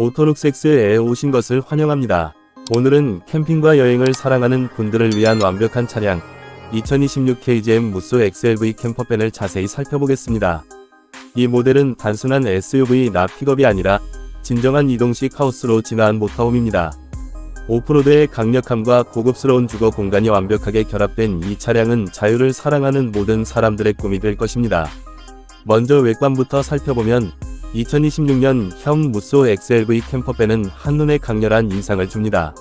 오토룩섹스에 오신 것을 환영합니다. 오늘은 캠핑과 여행을 사랑하는 분들을 위한 완벽한 차량 2026 KGM 무쏘 XLV 캠퍼밴을 자세히 살펴보겠습니다. 이 모델은 단순한 SUV 나 픽업이 아니라 진정한 이동식 하우스로 진화한 모터홈입니다. 오프로드의 강력함과 고급스러운 주거 공간이 완벽하게 결합된 이 차량은 자유를 사랑하는 모든 사람들의 꿈이 될 것입니다. 먼저 외관부터 살펴보면 2026년 형 무쏘 XLV 캠퍼밴은 한눈에 강렬한 인상을 줍니다.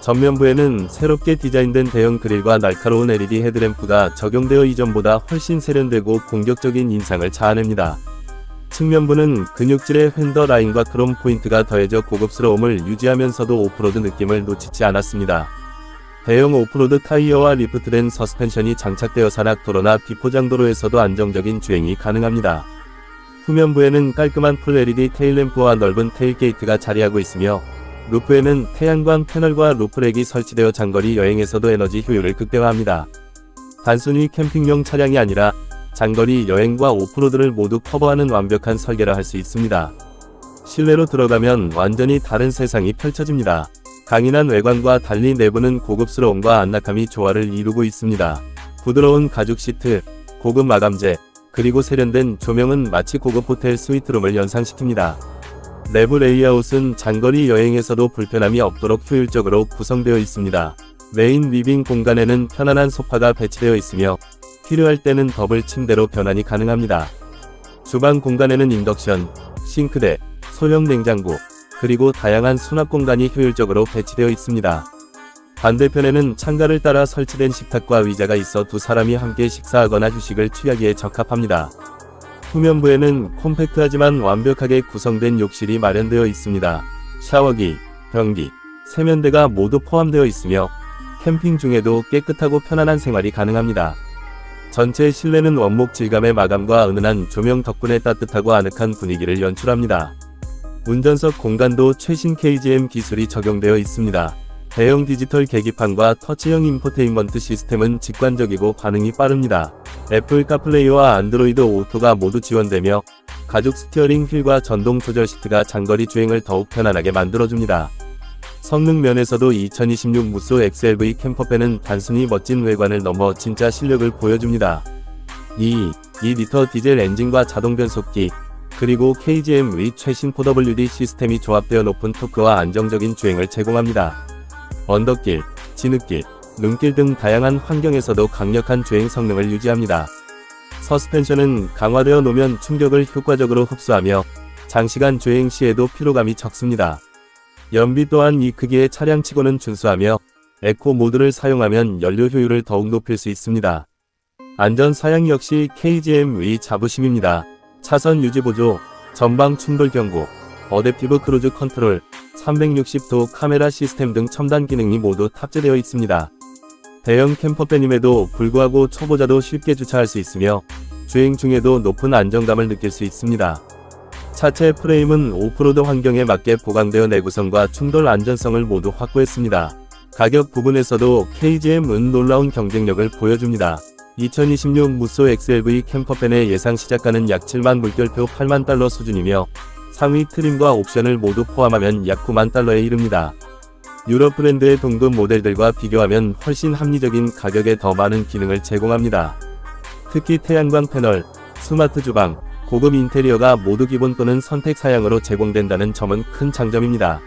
전면부에는 새롭게 디자인된 대형 그릴과 날카로운 LED 헤드램프가 적용되어 이전보다 훨씬 세련되고 공격적인 인상을 자아냅니다. 측면부는 근육질의 휀더 라인과 크롬 포인트가 더해져 고급스러움을 유지하면서도 오프로드 느낌을 놓치지 않았습니다. 대형 오프로드 타이어와 리프트된 서스펜션이 장착되어 산악도로나 비포장도로에서도 안정적인 주행이 가능합니다. 후면부에는 깔끔한 풀 LED 테일램프와 넓은 테일 게이트가 자리하고 있으며 루프에는 태양광 패널과 루프렉이 설치되어 장거리 여행에서도 에너지 효율을 극대화합니다. 단순히 캠핑용 차량이 아니라 장거리 여행과 오프로드를 모두 커버하는 완벽한 설계라 할 수 있습니다. 실내로 들어가면 완전히 다른 세상이 펼쳐집니다. 강인한 외관과 달리 내부는 고급스러움과 안락함이 조화를 이루고 있습니다. 부드러운 가죽 시트, 고급 마감재, 그리고 세련된 조명은 마치 고급 호텔 스위트룸을 연상시킵니다. 내부 레이아웃은 장거리 여행에서도 불편함이 없도록 효율적으로 구성되어 있습니다. 메인 리빙 공간에는 편안한 소파가 배치되어 있으며 필요할 때는 더블 침대로 변환이 가능합니다. 주방 공간에는 인덕션, 싱크대, 소형 냉장고, 그리고 다양한 수납 공간이 효율적으로 배치되어 있습니다. 반대편에는 창가를 따라 설치된 식탁과 의자가 있어 두 사람이 함께 식사하거나 휴식을 취하기에 적합합니다. 후면부에는 콤팩트하지만 완벽하게 구성된 욕실이 마련되어 있습니다. 샤워기, 변기, 세면대가 모두 포함되어 있으며 캠핑 중에도 깨끗하고 편안한 생활이 가능합니다. 전체 실내는 원목 질감의 마감과 은은한 조명 덕분에 따뜻하고 아늑한 분위기를 연출합니다. 운전석 공간도 최신 KGM 기술이 적용되어 있습니다. 대형 디지털 계기판과 터치형 인포테인먼트 시스템은 직관적이고 반응이 빠릅니다. 애플 카플레이와 안드로이드 오토가 모두 지원되며 가죽 스티어링 휠과 전동 조절 시트가 장거리 주행을 더욱 편안하게 만들어줍니다. 성능 면에서도 2026 무쏘 XLV 캠퍼밴은 단순히 멋진 외관을 넘어 진짜 실력을 보여줍니다. 2. 2리터 디젤 엔진과 자동 변속기, 그리고 KGM 의 최신 4WD 시스템이 조합되어 높은 토크와 안정적인 주행을 제공합니다. 언덕길, 진흙길, 눈길 등 다양한 환경에서도 강력한 주행 성능을 유지합니다. 서스펜션은 강화되어 놓으면 충격을 효과적으로 흡수하며 장시간 주행 시에도 피로감이 적습니다. 연비 또한 이 크기의 차량치고는 준수하며 에코 모드를 사용하면 연료 효율을 더욱 높일 수 있습니다. 안전 사양 역시 KGM의 자부심입니다. 차선 유지 보조, 전방 충돌 경고, 어댑티브 크루즈 컨트롤, 360도 카메라 시스템 등 첨단 기능이 모두 탑재되어 있습니다. 대형 캠퍼밴임에도 불구하고 초보자도 쉽게 주차할 수 있으며 주행 중에도 높은 안정감을 느낄 수 있습니다. 차체 프레임은 오프로드 환경에 맞게 보강되어 내구성과 충돌 안전성을 모두 확보했습니다. 가격 부분에서도 KGM은 놀라운 경쟁력을 보여줍니다. 2026 무쏘 XLV 캠퍼밴의 예상 시작가는 약 7만 물결표 8만 달러 수준이며 상위 트림과 옵션을 모두 포함하면 약 9만 달러에 이릅니다. 유럽 브랜드의 동급 모델들과 비교하면 훨씬 합리적인 가격에 더 많은 기능을 제공합니다. 특히 태양광 패널, 스마트 주방, 고급 인테리어가 모두 기본 또는 선택 사양으로 제공된다는 점은 큰 장점입니다.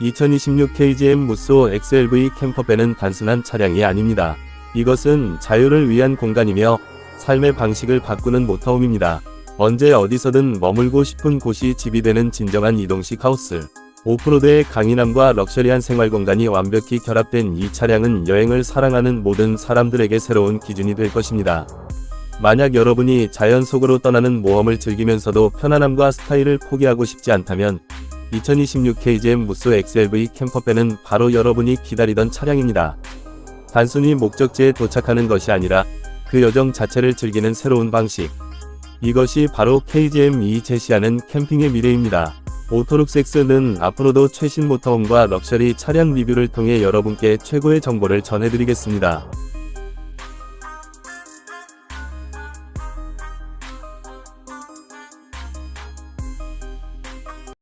2026 KGM 무쏘 XLV 캠퍼밴은 단순한 차량이 아닙니다. 이것은 자유를 위한 공간이며 삶의 방식을 바꾸는 모터홈입니다. 언제 어디서든 머물고 싶은 곳이 집이 되는 진정한 이동식 하우스. 오프로드의 강인함과 럭셔리한 생활 공간이 완벽히 결합된 이 차량은 여행을 사랑하는 모든 사람들에게 새로운 기준이 될 것입니다. 만약 여러분이 자연 속으로 떠나는 모험을 즐기면서도 편안함과 스타일을 포기하고 싶지 않다면 2026 KGM 무쏘 XLV 캠퍼밴은 바로 여러분이 기다리던 차량입니다. 단순히 목적지에 도착하는 것이 아니라 그 여정 자체를 즐기는 새로운 방식. 이것이 바로 KGM이 제시하는 캠핑의 미래입니다. 오토룩섹스는 앞으로도 최신 모터홈과 럭셔리 차량 리뷰를 통해 여러분께 최고의 정보를 전해드리겠습니다.